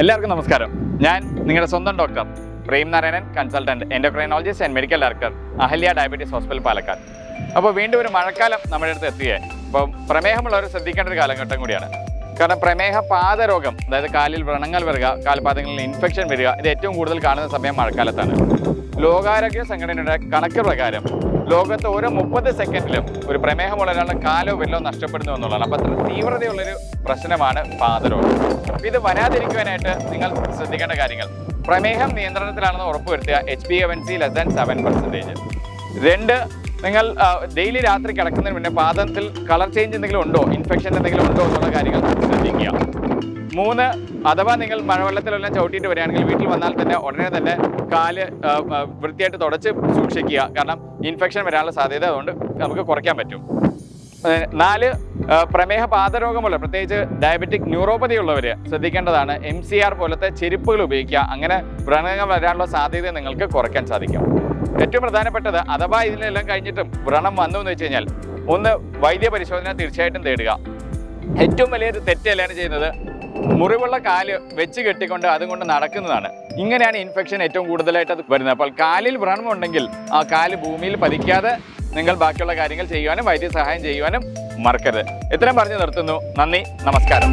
എല്ലാവർക്കും നമസ്കാരം. ഞാൻ നിങ്ങളുടെ സ്വന്തം doctor Prem Narayanan consultant endocrinologist and medical director Ahalya diabetes hospital Palakkad. അപ്പോൾ വീണ്ടും ഒരു മഴക്കാലം നമ്മുടെ അടുത്ത് എത്തുകയായി അപ്പോൾ പ്രമേഹമുള്ളവർ ശ്രദ്ധിക്കേണ്ട ഒരു കാലഘട്ടം കൂടിയാണ്. കാരണം പ്രമേഹ പാദരോഗം അതായത് കാലിൽ വ്രണങ്ങൾ വരിക കാൽപാദങ്ങളിൽ ഇൻഫെക്ഷൻ വരിക ഇത് ഏറ്റവും കൂടുതൽ കാണുന്ന സമയം മഴക്കാലത്താണ്. ലോകാരോഗ്യ സംഘടനയുടെ കണക്ക് പ്രകാരം ലോകത്ത് ഓരോ മുപ്പത് സെക്കൻഡിലും ഒരു പ്രമേഹമുള്ള ഒരാളുടെ കാലോ വെല്ലോ നഷ്ടപ്പെടുന്നു എന്നുള്ളതാണ്. അപ്പം അത്ര തീവ്രതയുള്ളൊരു പ്രശ്നമാണ് അപ്പോൾ ഇത് വരാതിരിക്കുവാനായിട്ട് നിങ്ങൾ ശ്രദ്ധിക്കേണ്ട കാര്യങ്ങൾ. പ്രമേഹം നിയന്ത്രണത്തിലാണെന്ന് ഉറപ്പുവരുത്തുക H B A one C less than seven percentage രണ്ട് നിങ്ങൾ ഡെയിലി രാത്രി കിടക്കുന്നതിന് മുന്നേ പാദത്തിൽ കളർ ചേഞ്ച് എന്തെങ്കിലും ഉണ്ടോ? ഇൻഫെക്ഷൻ എന്തെങ്കിലും ഉണ്ടോ എന്നുള്ള കാര്യങ്ങൾ. മൂന്ന് അഥവാ നിങ്ങൾ മഴവെള്ളത്തിലെല്ലാം ചവിട്ടിയിട്ട് വരികയാണെങ്കിൽ വീട്ടിൽ വന്നാൽ തന്നെ ഉടനെ തന്നെ കാൽ വൃത്തിയായിട്ട് തുടച്ച് സൂക്ഷിക്കുക. കാരണം ഇൻഫെക്ഷൻ വരാനുള്ള സാധ്യത അതുകൊണ്ട് നമുക്ക് കുറയ്ക്കാൻ പറ്റും. നാല് പ്രമേഹ പാദരോഗമുള്ള പ്രത്യേകിച്ച് ഡയബറ്റിക് ന്യൂറോപ്പതി ഉള്ളവർ ശ്രദ്ധിക്കേണ്ടതാണ് എം സി ആർ പോലത്തെ ചെരുപ്പുകൾ ഉപയോഗിക്കുക. അങ്ങനെ വ്രണങ്ങൾ വരാനുള്ള സാധ്യത നിങ്ങൾക്ക് കുറയ്ക്കാൻ സാധിക്കും. ഏറ്റവും പ്രധാനപ്പെട്ടത് അഥവാ ഇതിനെല്ലാം കഴിഞ്ഞിട്ടും വ്രണം വന്നു എന്ന് വെച്ച് കഴിഞ്ഞാൽ ഒന്ന് വൈദ്യ പരിശോധന തീർച്ചയായിട്ടും തേടുക. ഏറ്റവും വലിയൊരു തെറ്റല്ലാണ് ചെയ്യുന്നത്? മുറിവുള്ള കാൽ വെച്ച് കെട്ടിക്കൊണ്ട് അതുകൊണ്ട് നടക്കുന്നതാണ്. ഇങ്ങനെയാണ് ഇൻഫെക്ഷൻ ഏറ്റവും കൂടുതലായിട്ട് അത് വരുന്നത്. അപ്പോൾ കാലിൽ വ്രണമുണ്ടെങ്കിൽ ആ കാൽ ഭൂമിയിൽ പതിക്കാതെ നിങ്ങൾ ബാക്കിയുള്ള കാര്യങ്ങൾ ചെയ്യുവാനും വൈദ്യസഹായം ചെയ്യുവാനും മറക്കരുത്. ഇത്രയും പറഞ്ഞു നിർത്തുന്നു. നന്ദി. നമസ്കാരം.